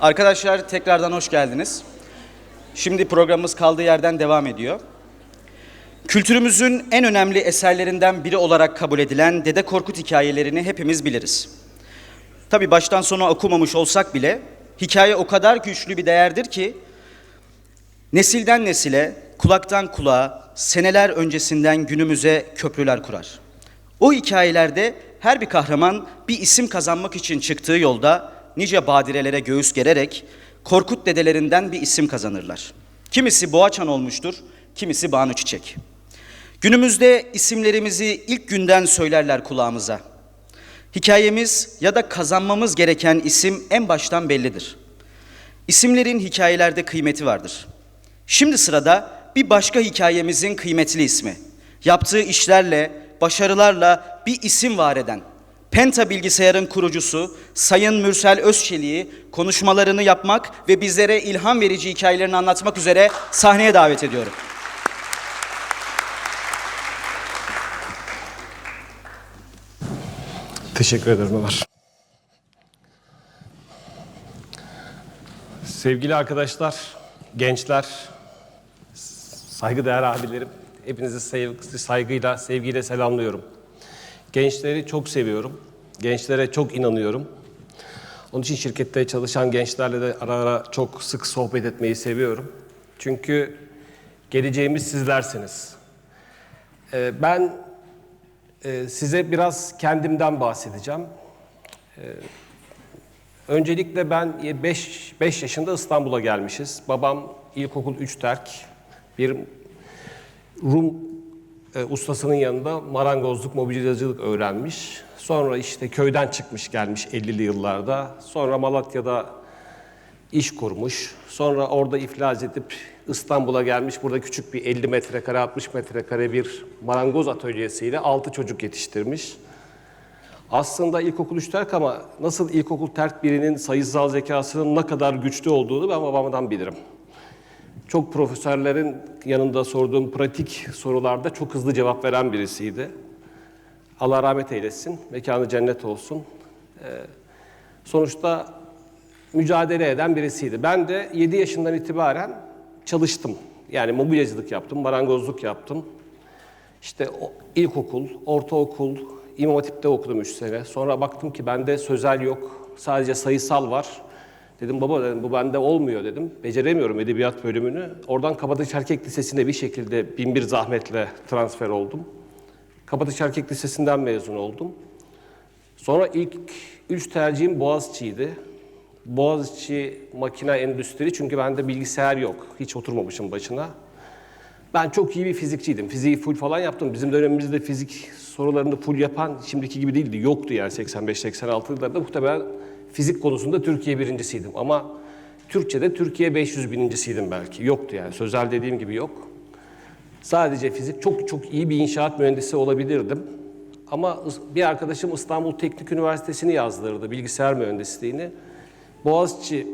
Arkadaşlar tekrardan hoş geldiniz. Şimdi programımız kaldığı yerden devam ediyor. Kültürümüzün en önemli eserlerinden biri olarak kabul edilen Dede Korkut hikayelerini hepimiz biliriz. Tabi baştan sona okumamış olsak bile hikaye o kadar güçlü bir değerdir ki nesilden nesile, kulaktan kulağa, seneler öncesinden günümüze köprüler kurar. O hikayelerde her bir kahraman bir isim kazanmak için çıktığı yolda nice badirelere göğüs gererek Korkut dedelerinden bir isim kazanırlar. Kimisi Boğaçan olmuştur, kimisi Banu Çiçek. Günümüzde isimlerimizi ilk günden söylerler kulağımıza. Hikayemiz ya da kazanmamız gereken isim en baştan bellidir. İsimlerin hikayelerde kıymeti vardır. Şimdi sırada bir başka hikayemizin kıymetli ismi. Yaptığı işlerle, başarılarla bir isim var eden, Penta bilgisayarın kurucusu Sayın Mürsel Özçelik'i konuşmalarını yapmak ve bizlere ilham verici hikayelerini anlatmak üzere sahneye davet ediyorum. Teşekkür ederim Ömer. Sevgili arkadaşlar, gençler, saygıdeğer abilerim, hepinizi saygıyla, sevgiyle selamlıyorum. Gençleri çok seviyorum, gençlere çok inanıyorum. Onun için şirkette çalışan gençlerle de ara ara çok sık sohbet etmeyi seviyorum. Çünkü geleceğimiz sizlersiniz. Ee, Ben ee, size biraz kendimden bahsedeceğim. Ee, öncelikle ben 5 5 yaşında İstanbul'a gelmişiz. Babam ilkokul 3 terk bir Rum e, ustasının yanında marangozluk, mobilyacılık öğrenmiş. Sonra işte köyden çıkmış gelmiş 50'li yıllarda. Sonra Malatya'da iş kurmuş. Sonra orada iflas edip İstanbul'a gelmiş. Burada küçük bir 50 metrekare, 60 metrekare bir marangoz atölyesiyle 6 çocuk yetiştirmiş. Aslında ilkokul 3 terk ama nasıl ilkokul terk birinin sayısal zekasının ne kadar güçlü olduğunu ben babamdan bilirim. Çok profesörlerin yanında sorduğum pratik sorularda çok hızlı cevap veren birisiydi. Allah rahmet eylesin, mekanı cennet olsun. Ee, sonuçta mücadele eden birisiydi. Ben de 7 yaşından itibaren çalıştım. Yani mobilyacılık yaptım, marangozluk yaptım. İşte ilkokul, ortaokul, İmam Hatip'te okudum 3 sene. Sonra baktım ki bende sözel yok, sadece sayısal var. Dedim baba dedim bu bende olmuyor dedim. Beceremiyorum edebiyat bölümünü. Oradan Kabataş Erkek Lisesi'ne bir şekilde bin bir zahmetle transfer oldum. Kabataş Erkek Lisesi'nden mezun oldum. Sonra ilk üç tercihim Boğaziçi'ydi. Boğaziçi makine endüstri çünkü bende bilgisayar yok. Hiç oturmamışım başına. Ben çok iyi bir fizikçiydim. Fiziği full falan yaptım. Bizim dönemimizde fizik sorularını full yapan şimdiki gibi değildi. Yoktu yani 85-86 yıllarda. Muhtemelen fizik konusunda Türkiye birincisiydim. Ama Türkçe'de Türkiye 500 binincisiydim belki. Yoktu yani. Sözel dediğim gibi yok. Sadece fizik. Çok çok iyi bir inşaat mühendisi olabilirdim. Ama bir arkadaşım İstanbul Teknik Üniversitesi'ni yazdırdı, bilgisayar mühendisliğini. Boğaziçi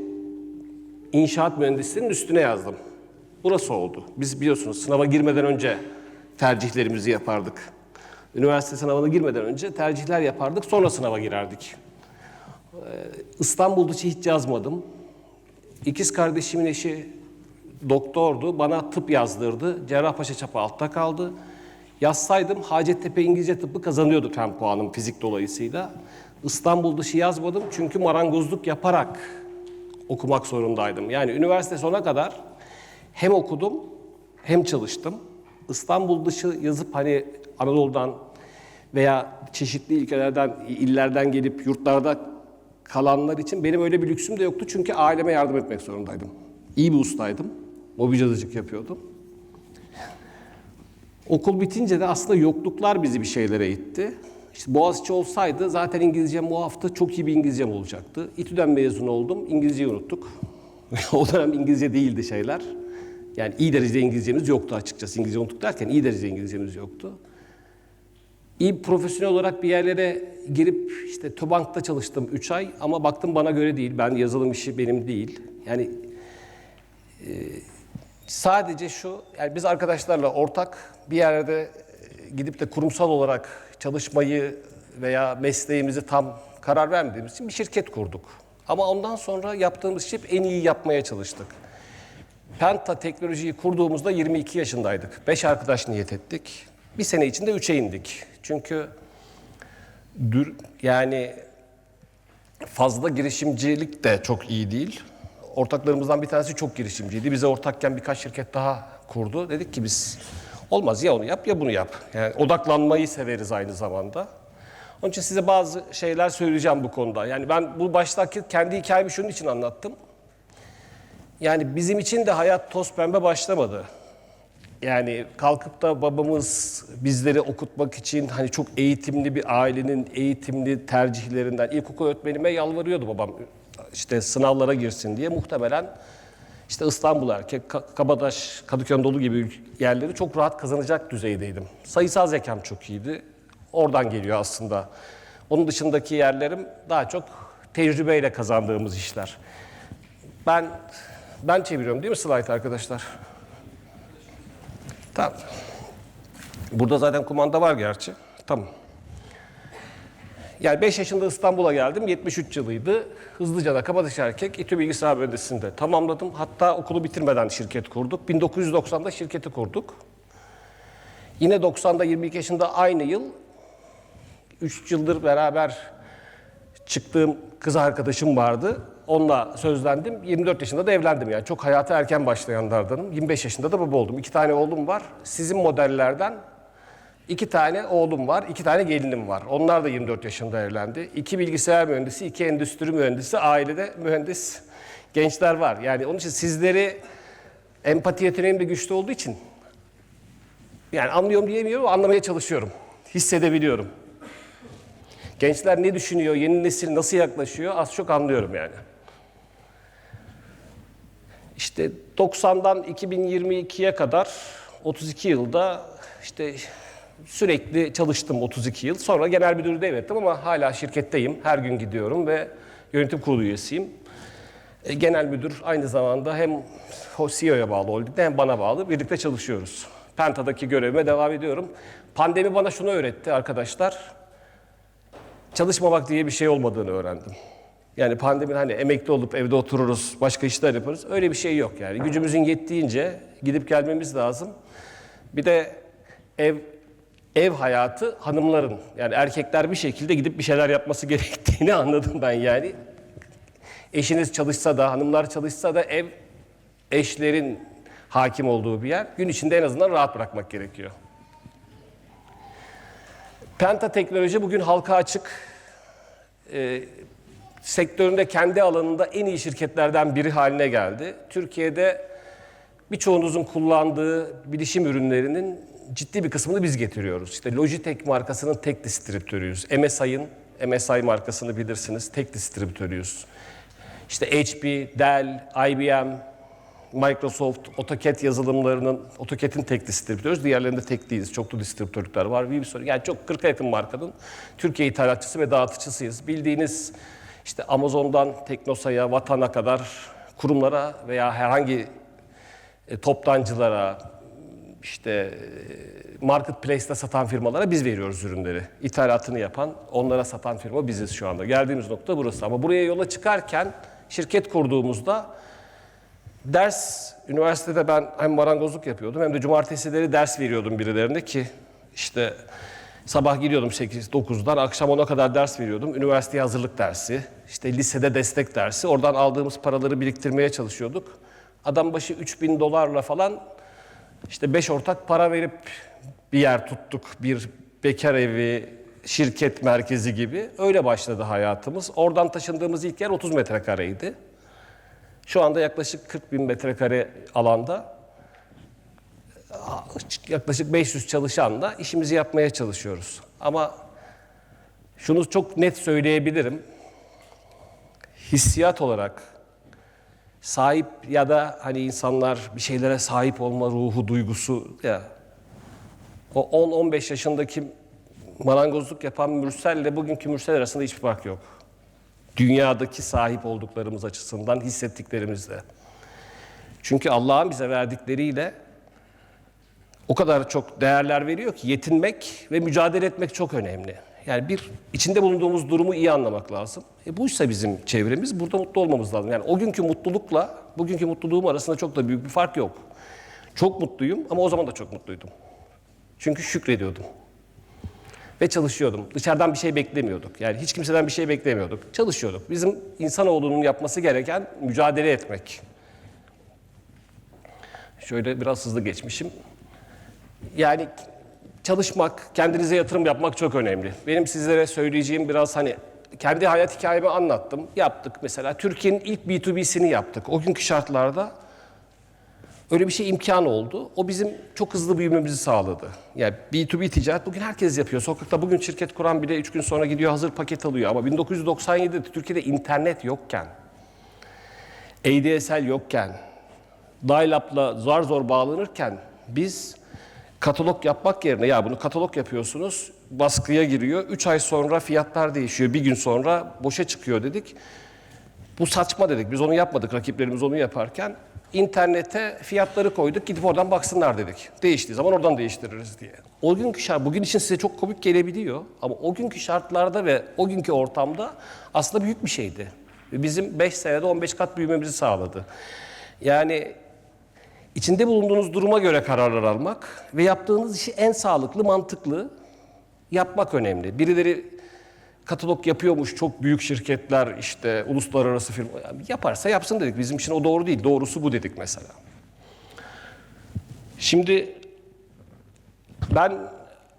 İnşaat Mühendisliğinin üstüne yazdım. Burası oldu. Biz biliyorsunuz sınava girmeden önce tercihlerimizi yapardık. Üniversite sınavına girmeden önce tercihler yapardık, sonra sınava girerdik. İstanbul dışı hiç yazmadım. İkiz kardeşimin eşi doktordu, bana tıp yazdırdı. Cerrahpaşa çapı altta kaldı. Yazsaydım Hacettepe İngilizce tıbbı kazanıyordu fen puanım fizik dolayısıyla. İstanbul dışı yazmadım çünkü marangozluk yaparak okumak zorundaydım. Yani üniversite sona kadar hem okudum hem çalıştım. İstanbul dışı yazıp hani Anadolu'dan veya çeşitli ülkelerden, illerden gelip yurtlarda kalanlar için benim öyle bir lüksüm de yoktu çünkü aileme yardım etmek zorundaydım. İyi bir ustaydım. Mobilyacılık yapıyordum. Okul bitince de aslında yokluklar bizi bir şeylere itti. İşte Boğaziçi olsaydı zaten İngilizcem bu hafta çok iyi bir İngilizcem olacaktı. İTÜ'den mezun oldum, İngilizceyi unuttuk. o dönem İngilizce değildi şeyler. Yani iyi derecede İngilizcemiz yoktu açıkçası. İngilizce unuttuk derken iyi derecede İngilizcemiz yoktu. İyi profesyonel olarak bir yerlere girip işte TÜBANK'ta çalıştım 3 ay ama baktım bana göre değil. Ben yazılım işi benim değil. Yani e, sadece şu, yani biz arkadaşlarla ortak bir yerde e, gidip de kurumsal olarak çalışmayı veya mesleğimizi tam karar vermediğimiz için bir şirket kurduk. Ama ondan sonra yaptığımız hep en iyi yapmaya çalıştık. Penta teknolojiyi kurduğumuzda 22 yaşındaydık. 5 arkadaş niyet ettik. Bir sene içinde 3'e indik. Çünkü dür, yani fazla girişimcilik de çok iyi değil. Ortaklarımızdan bir tanesi çok girişimciydi. Bize ortakken birkaç şirket daha kurdu. Dedik ki biz olmaz ya onu yap ya bunu yap. Yani odaklanmayı severiz aynı zamanda. Onun için size bazı şeyler söyleyeceğim bu konuda. Yani ben bu baştaki kendi hikayemi şunun için anlattım. Yani bizim için de hayat toz pembe başlamadı. Yani kalkıp da babamız bizleri okutmak için hani çok eğitimli bir ailenin eğitimli tercihlerinden ilkokul öğretmenime yalvarıyordu babam işte sınavlara girsin diye muhtemelen işte İstanbul erkek, Ka- Kabataş, Kadıköy Anadolu gibi yerleri çok rahat kazanacak düzeydeydim. Sayısal zekam çok iyiydi. Oradan geliyor aslında. Onun dışındaki yerlerim daha çok tecrübeyle kazandığımız işler. Ben ben çeviriyorum değil mi slide arkadaşlar? Tamam. Burada zaten kumanda var gerçi. Tamam. Yani 5 yaşında İstanbul'a geldim. 73 yılıydı. Hızlıca da Kabataş Erkek İTÜ Bilgisayar Mühendisliği'nde tamamladım. Hatta okulu bitirmeden şirket kurduk. 1990'da şirketi kurduk. Yine 90'da 22 yaşında aynı yıl 3 yıldır beraber çıktığım kız arkadaşım vardı. Onunla sözlendim. 24 yaşında da evlendim yani. Çok hayata erken başlayanlardanım. 25 yaşında da baba oldum. İki tane oğlum var. Sizin modellerden iki tane oğlum var, iki tane gelinim var. Onlar da 24 yaşında evlendi. İki bilgisayar mühendisi, iki endüstri mühendisi, ailede mühendis gençler var. Yani onun için sizleri empati yeteneğim de güçlü olduğu için yani anlıyorum diyemiyorum ama anlamaya çalışıyorum. Hissedebiliyorum. Gençler ne düşünüyor, yeni nesil nasıl yaklaşıyor az çok anlıyorum yani. İşte 90'dan 2022'ye kadar 32 yılda işte sürekli çalıştım 32 yıl. Sonra genel müdürü devrettim ama hala şirketteyim. Her gün gidiyorum ve yönetim kurulu üyesiyim. E, Genel müdür aynı zamanda hem CEO'ya bağlı holdingde hem bana bağlı. Birlikte çalışıyoruz. Penta'daki görevime devam ediyorum. Pandemi bana şunu öğretti arkadaşlar çalışmamak diye bir şey olmadığını öğrendim. Yani pandeminin hani emekli olup evde otururuz, başka işler yaparız. Öyle bir şey yok yani. Gücümüzün yettiğince gidip gelmemiz lazım. Bir de ev ev hayatı hanımların yani erkekler bir şekilde gidip bir şeyler yapması gerektiğini anladım ben yani. Eşiniz çalışsa da, hanımlar çalışsa da ev eşlerin hakim olduğu bir yer. Gün içinde en azından rahat bırakmak gerekiyor. Penta teknoloji bugün halka açık. Ee, sektöründe kendi alanında en iyi şirketlerden biri haline geldi. Türkiye'de birçoğunuzun kullandığı bilişim ürünlerinin ciddi bir kısmını biz getiriyoruz. İşte Logitech markasının tek distribütörüyüz. MSI'ın, MSI markasını bilirsiniz, tek distribütörüyüz. İşte HP, Dell, IBM, Microsoft, AutoCAD yazılımlarının, AutoCAD'in tek distribütörüyüz. Diğerlerinde tek değiliz. Çoklu distribütörlükler var. Vibisor, yani çok 40'a yakın markanın Türkiye ithalatçısı ve dağıtıcısıyız. Bildiğiniz işte Amazon'dan Teknosa'ya, Vatan'a kadar kurumlara veya herhangi e, toptancılara, işte e, marketplace'te satan firmalara biz veriyoruz ürünleri. İthalatını yapan, onlara satan firma biziz şu anda. Geldiğimiz nokta burası. Ama buraya yola çıkarken şirket kurduğumuzda ders, üniversitede ben hem marangozluk yapıyordum hem de cumartesileri ders veriyordum birilerine ki işte sabah gidiyordum 8-9'dan akşam 10'a kadar ders veriyordum. Üniversiteye hazırlık dersi, işte lisede destek dersi. Oradan aldığımız paraları biriktirmeye çalışıyorduk. Adam başı 3000 dolarla falan işte beş ortak para verip bir yer tuttuk. Bir bekar evi, şirket merkezi gibi. Öyle başladı hayatımız. Oradan taşındığımız ilk yer 30 metrekareydi. Şu anda yaklaşık 40 bin metrekare alanda yaklaşık 500 çalışanla işimizi yapmaya çalışıyoruz. Ama şunu çok net söyleyebilirim. Hissiyat olarak sahip ya da hani insanlar bir şeylere sahip olma ruhu, duygusu ya o 10-15 yaşındaki marangozluk yapan Mürsel'le bugünkü Mürsel arasında hiçbir fark yok. Dünyadaki sahip olduklarımız açısından hissettiklerimizle. Çünkü Allah'ın bize verdikleriyle o kadar çok değerler veriyor ki yetinmek ve mücadele etmek çok önemli. Yani bir içinde bulunduğumuz durumu iyi anlamak lazım. E buysa bizim çevremiz burada mutlu olmamız lazım. Yani o günkü mutlulukla bugünkü mutluluğum arasında çok da büyük bir fark yok. Çok mutluyum ama o zaman da çok mutluydum. Çünkü şükrediyordum. Ve çalışıyordum. Dışarıdan bir şey beklemiyorduk. Yani hiç kimseden bir şey beklemiyorduk. Çalışıyorduk. Bizim insanoğlunun yapması gereken mücadele etmek. Şöyle biraz hızlı geçmişim. Yani çalışmak, kendinize yatırım yapmak çok önemli. Benim sizlere söyleyeceğim biraz hani kendi hayat hikayemi anlattım. Yaptık mesela. Türkiye'nin ilk B2B'sini yaptık. O günkü şartlarda öyle bir şey imkan oldu. O bizim çok hızlı büyümemizi sağladı. Yani B2B ticaret bugün herkes yapıyor. Sokakta bugün şirket kuran bile 3 gün sonra gidiyor hazır paket alıyor. Ama 1997'de Türkiye'de internet yokken, ADSL yokken, dial-up'la zar zor bağlanırken biz katalog yapmak yerine ya bunu katalog yapıyorsunuz, baskıya giriyor. 3 ay sonra fiyatlar değişiyor. Bir gün sonra boşa çıkıyor dedik. Bu saçma dedik. Biz onu yapmadık. Rakiplerimiz onu yaparken internete fiyatları koyduk. Gidip oradan baksınlar dedik. Değiştiği zaman oradan değiştiririz diye. O günkü şart, bugün için size çok komik gelebiliyor. Ama o günkü şartlarda ve o günkü ortamda aslında büyük bir şeydi. Bizim 5 senede 15 kat büyümemizi sağladı. Yani içinde bulunduğunuz duruma göre kararlar almak ve yaptığınız işi en sağlıklı, mantıklı yapmak önemli. Birileri katalog yapıyormuş çok büyük şirketler işte uluslararası firma yaparsa yapsın dedik. Bizim için o doğru değil. Doğrusu bu dedik mesela. Şimdi ben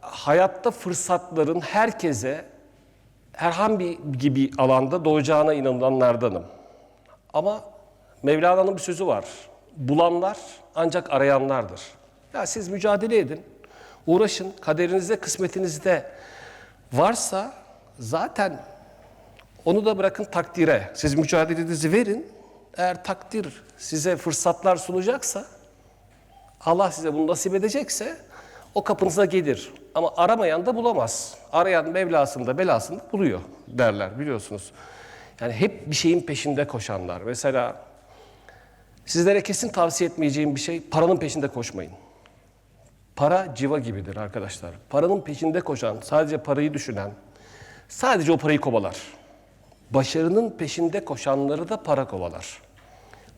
hayatta fırsatların herkese herhangi bir alanda doğacağına inananlardanım. Ama Mevlana'nın bir sözü var. Bulanlar ancak arayanlardır. Ya siz mücadele edin, uğraşın, kaderinizde, kısmetinizde varsa zaten onu da bırakın takdire. Siz mücadelenizi verin. Eğer takdir size fırsatlar sunacaksa, Allah size bunu nasip edecekse o kapınıza gelir. Ama aramayan da bulamaz. Arayan Mevlasını da belasını da buluyor derler biliyorsunuz. Yani hep bir şeyin peşinde koşanlar. Mesela sizlere kesin tavsiye etmeyeceğim bir şey paranın peşinde koşmayın. Para civa gibidir arkadaşlar. Paranın peşinde koşan, sadece parayı düşünen, sadece o parayı kovalar. Başarının peşinde koşanları da para kovalar.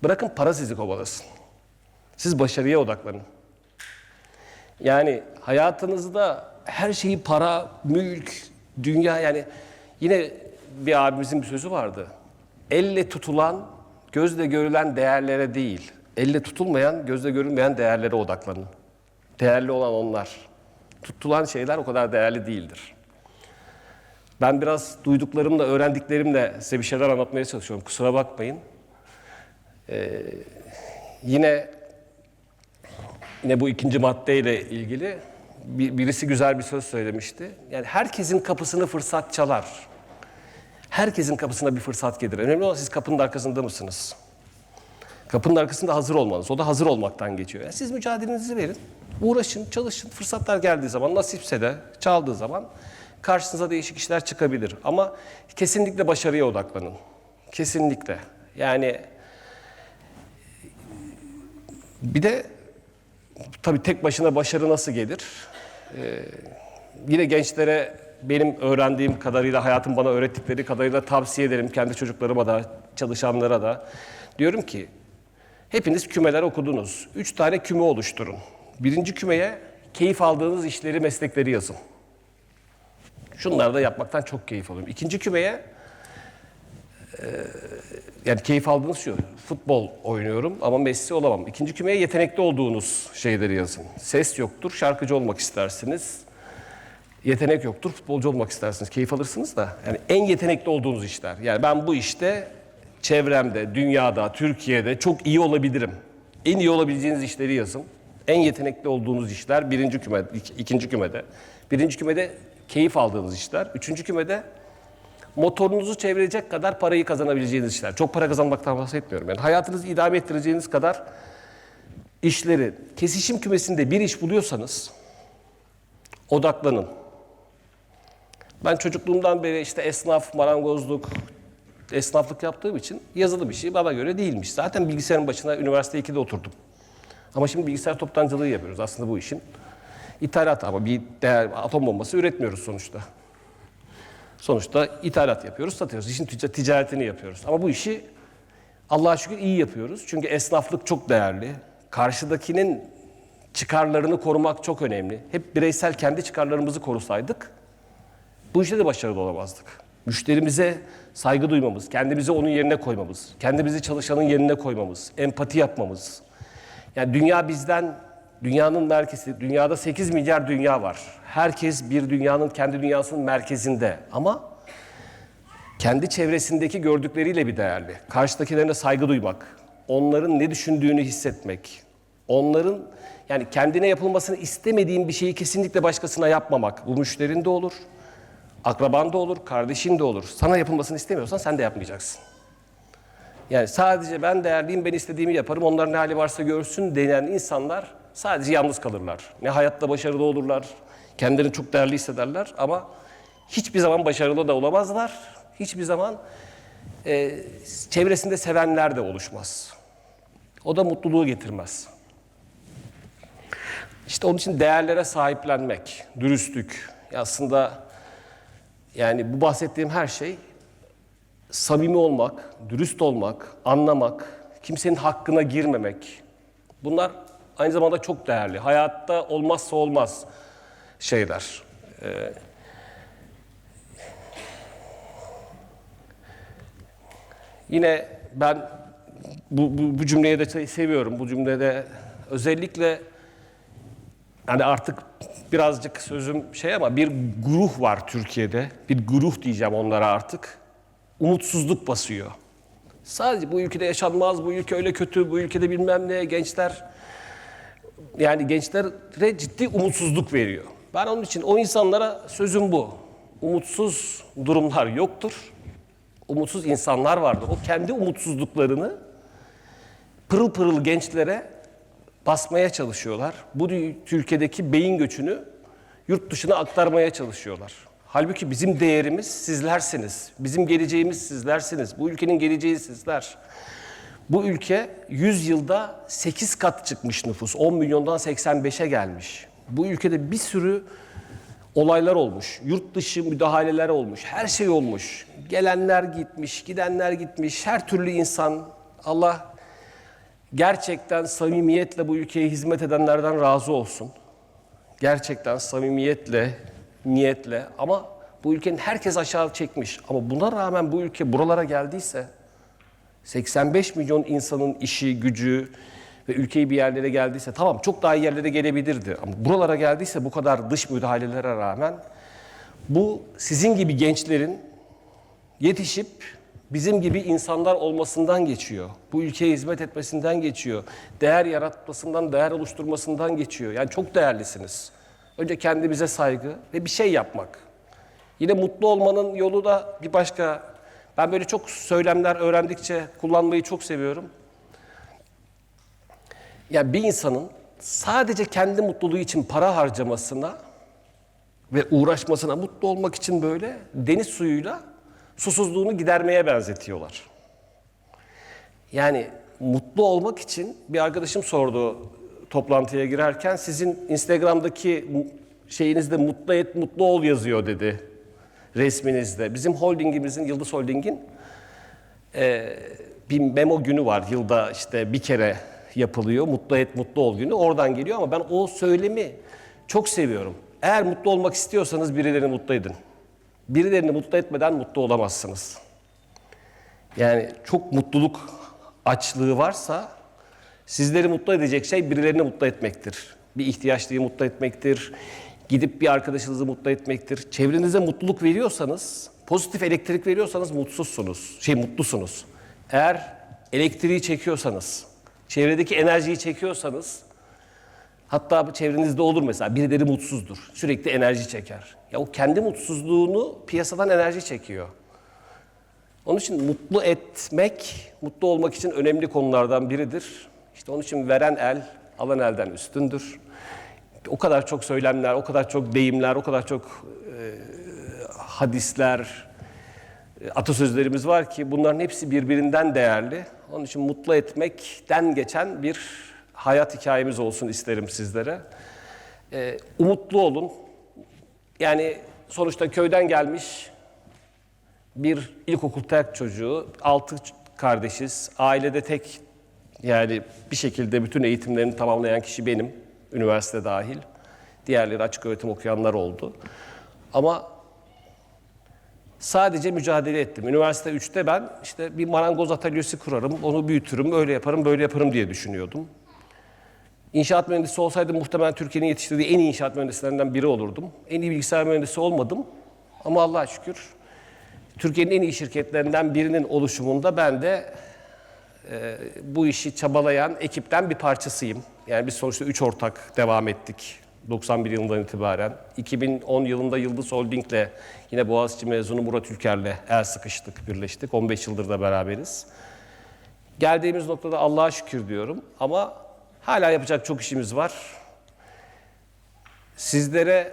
Bırakın para sizi kovalasın. Siz başarıya odaklanın. Yani hayatınızda her şeyi para, mülk, dünya yani yine bir abimizin bir sözü vardı. Elle tutulan, gözle görülen değerlere değil, elle tutulmayan, gözle görülmeyen değerlere odaklanın. Değerli olan onlar. Tutulan şeyler o kadar değerli değildir. Ben biraz duyduklarımla, öğrendiklerimle size bir şeyler anlatmaya çalışıyorum. Kusura bakmayın. Ee, yine yine bu ikinci maddeyle ilgili bir- birisi güzel bir söz söylemişti. Yani herkesin kapısını fırsat çalar. Herkesin kapısına bir fırsat gelir. Önemli olan siz kapının arkasında mısınız? Kapının arkasında hazır olmanız. O da hazır olmaktan geçiyor. Yani siz mücadelenizi verin. Uğraşın, çalışın. Fırsatlar geldiği zaman, nasipse de çaldığı zaman karşınıza değişik işler çıkabilir. Ama kesinlikle başarıya odaklanın. Kesinlikle. Yani bir de tabii tek başına başarı nasıl gelir? Ee, yine gençlere benim öğrendiğim kadarıyla, hayatım bana öğrettikleri kadarıyla tavsiye ederim. Kendi çocuklarıma da, çalışanlara da. Diyorum ki, hepiniz kümeler okudunuz. Üç tane küme oluşturun. Birinci kümeye keyif aldığınız işleri, meslekleri yazın. Şunları da yapmaktan çok keyif alıyorum. İkinci kümeye yani keyif aldığınız şu, futbol oynuyorum ama Messi olamam. İkinci kümeye yetenekli olduğunuz şeyleri yazın. Ses yoktur, şarkıcı olmak istersiniz. Yetenek yoktur, futbolcu olmak istersiniz. Keyif alırsınız da. Yani en yetenekli olduğunuz işler. Yani ben bu işte çevremde, dünyada, Türkiye'de çok iyi olabilirim. En iyi olabileceğiniz işleri yazın. En yetenekli olduğunuz işler birinci küme, ik- ikinci kümede. Birinci kümede keyif aldığınız işler. Üçüncü kümede motorunuzu çevirecek kadar parayı kazanabileceğiniz işler. Çok para kazanmaktan bahsetmiyorum. Yani hayatınızı idame ettireceğiniz kadar işleri, kesişim kümesinde bir iş buluyorsanız odaklanın. Ben çocukluğumdan beri işte esnaf, marangozluk, esnaflık yaptığım için yazılı bir şey bana göre değilmiş. Zaten bilgisayarın başına üniversite 2'de oturdum. Ama şimdi bilgisayar toptancılığı yapıyoruz aslında bu işin. İthalat ama bir değer, atom bombası üretmiyoruz sonuçta. Sonuçta ithalat yapıyoruz, satıyoruz. İşin tica- ticaretini yapıyoruz. Ama bu işi Allah'a şükür iyi yapıyoruz. Çünkü esnaflık çok değerli. Karşıdakinin çıkarlarını korumak çok önemli. Hep bireysel kendi çıkarlarımızı korusaydık bu işte de başarılı olamazdık. Müşterimize saygı duymamız, kendimizi onun yerine koymamız, kendimizi çalışanın yerine koymamız, empati yapmamız. Yani dünya bizden, dünyanın merkezi, dünyada 8 milyar dünya var. Herkes bir dünyanın kendi dünyasının merkezinde ama kendi çevresindeki gördükleriyle bir değerli. Karşıdakilerine saygı duymak, onların ne düşündüğünü hissetmek, onların yani kendine yapılmasını istemediğin bir şeyi kesinlikle başkasına yapmamak. Bu müşterin de olur, akraban da olur, kardeşin de olur. Sana yapılmasını istemiyorsan sen de yapmayacaksın. Yani sadece ben değerliyim, ben istediğimi yaparım, onlar ne hali varsa görsün denen insanlar sadece yalnız kalırlar. Ne hayatta başarılı olurlar, kendilerini çok değerli hissederler ama hiçbir zaman başarılı da olamazlar. Hiçbir zaman e, çevresinde sevenler de oluşmaz. O da mutluluğu getirmez. İşte onun için değerlere sahiplenmek, dürüstlük. Aslında yani bu bahsettiğim her şey samimi olmak, dürüst olmak, anlamak, kimsenin hakkına girmemek. Bunlar aynı zamanda çok değerli. Hayatta olmazsa olmaz şeyler. Ee, yine ben bu, bu, bu cümleyi de seviyorum. Bu cümlede özellikle yani artık birazcık sözüm şey ama bir gruh var Türkiye'de. Bir gruh diyeceğim onlara artık. Umutsuzluk basıyor. Sadece bu ülkede yaşanmaz, bu ülke öyle kötü, bu ülkede bilmem ne, gençler yani gençlere ciddi umutsuzluk veriyor. Ben onun için o insanlara sözüm bu. Umutsuz durumlar yoktur. Umutsuz insanlar vardır. O kendi umutsuzluklarını pırıl pırıl gençlere basmaya çalışıyorlar. Bu ülkedeki beyin göçünü yurt dışına aktarmaya çalışıyorlar. Halbuki bizim değerimiz sizlersiniz. Bizim geleceğimiz sizlersiniz. Bu ülkenin geleceği sizler. Bu ülke 100 yılda 8 kat çıkmış nüfus. 10 milyondan 85'e gelmiş. Bu ülkede bir sürü olaylar olmuş. Yurt dışı müdahaleler olmuş. Her şey olmuş. Gelenler gitmiş, gidenler gitmiş. Her türlü insan Allah gerçekten samimiyetle bu ülkeye hizmet edenlerden razı olsun. Gerçekten samimiyetle, niyetle ama bu ülkenin herkes aşağı çekmiş. Ama buna rağmen bu ülke buralara geldiyse 85 milyon insanın işi, gücü ve ülkeyi bir yerlere geldiyse tamam çok daha iyi yerlere gelebilirdi. Ama buralara geldiyse bu kadar dış müdahalelere rağmen bu sizin gibi gençlerin yetişip bizim gibi insanlar olmasından geçiyor. Bu ülkeye hizmet etmesinden geçiyor. Değer yaratmasından, değer oluşturmasından geçiyor. Yani çok değerlisiniz. Önce kendimize saygı ve bir şey yapmak. Yine mutlu olmanın yolu da bir başka. Ben böyle çok söylemler öğrendikçe kullanmayı çok seviyorum. Ya bir insanın sadece kendi mutluluğu için para harcamasına ve uğraşmasına mutlu olmak için böyle deniz suyuyla susuzluğunu gidermeye benzetiyorlar. Yani mutlu olmak için bir arkadaşım sordu toplantıya girerken sizin Instagram'daki şeyinizde mutlu et mutlu ol yazıyor dedi resminizde. Bizim holdingimizin Yıldız Holding'in e, bir memo günü var yılda işte bir kere yapılıyor. Mutlu et mutlu ol günü oradan geliyor ama ben o söylemi çok seviyorum. Eğer mutlu olmak istiyorsanız birilerini mutlu edin. Birilerini mutlu etmeden mutlu olamazsınız. Yani çok mutluluk açlığı varsa sizleri mutlu edecek şey birilerini mutlu etmektir. Bir ihtiyaçlıyı mutlu etmektir. Gidip bir arkadaşınızı mutlu etmektir. Çevrenize mutluluk veriyorsanız, pozitif elektrik veriyorsanız mutsuzsunuz. Şey mutlusunuz. Eğer elektriği çekiyorsanız, çevredeki enerjiyi çekiyorsanız Hatta çevrenizde olur mesela birileri mutsuzdur. Sürekli enerji çeker. Ya o kendi mutsuzluğunu piyasadan enerji çekiyor. Onun için mutlu etmek, mutlu olmak için önemli konulardan biridir. İşte onun için veren el, alan elden üstündür. O kadar çok söylemler, o kadar çok deyimler, o kadar çok e, hadisler, e, atasözlerimiz var ki bunların hepsi birbirinden değerli. Onun için mutlu etmekten geçen bir hayat hikayemiz olsun isterim sizlere. e, umutlu olun. Yani sonuçta köyden gelmiş bir ilkokul terk çocuğu, altı kardeşiz. Ailede tek yani bir şekilde bütün eğitimlerini tamamlayan kişi benim, üniversite dahil. Diğerleri açık öğretim okuyanlar oldu. Ama sadece mücadele ettim. Üniversite 3'te ben işte bir marangoz atölyesi kurarım, onu büyütürüm, öyle yaparım, böyle yaparım diye düşünüyordum. İnşaat mühendisi olsaydım muhtemelen Türkiye'nin yetiştirdiği en iyi inşaat mühendislerinden biri olurdum. En iyi bilgisayar mühendisi olmadım ama Allah'a şükür Türkiye'nin en iyi şirketlerinden birinin oluşumunda ben de e, bu işi çabalayan ekipten bir parçasıyım. Yani biz sonuçta üç ortak devam ettik 91 yılından itibaren. 2010 yılında Yıldız Holding'le yine Boğaziçi mezunu Murat Ülker'le el sıkıştık, birleştik. 15 yıldır da beraberiz. Geldiğimiz noktada Allah'a şükür diyorum ama hala yapacak çok işimiz var. Sizlere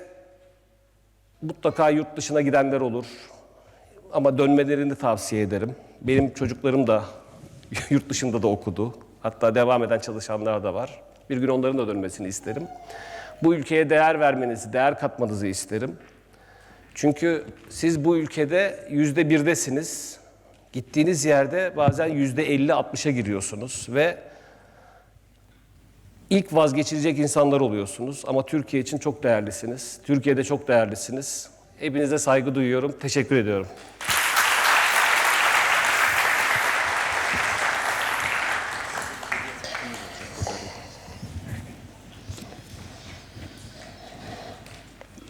mutlaka yurt dışına gidenler olur ama dönmelerini tavsiye ederim. Benim çocuklarım da yurt dışında da okudu. Hatta devam eden çalışanlar da var. Bir gün onların da dönmesini isterim. Bu ülkeye değer vermenizi, değer katmanızı isterim. Çünkü siz bu ülkede yüzde birdesiniz. Gittiğiniz yerde bazen yüzde elli, altmışa giriyorsunuz ve ilk vazgeçilecek insanlar oluyorsunuz. Ama Türkiye için çok değerlisiniz. Türkiye'de çok değerlisiniz. Hepinize saygı duyuyorum. Teşekkür ediyorum.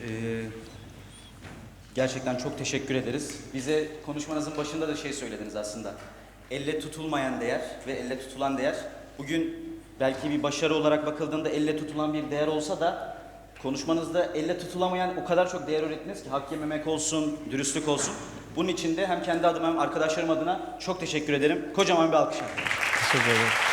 Ee, gerçekten çok teşekkür ederiz. Bize konuşmanızın başında da şey söylediniz aslında. Elle tutulmayan değer ve elle tutulan değer. Bugün belki bir başarı olarak bakıldığında elle tutulan bir değer olsa da konuşmanızda elle tutulamayan o kadar çok değer öğrettiniz ki hak yememek olsun, dürüstlük olsun. Bunun için de hem kendi adıma hem arkadaşlarım adına çok teşekkür ederim. Kocaman bir alkış. Teşekkür ederim.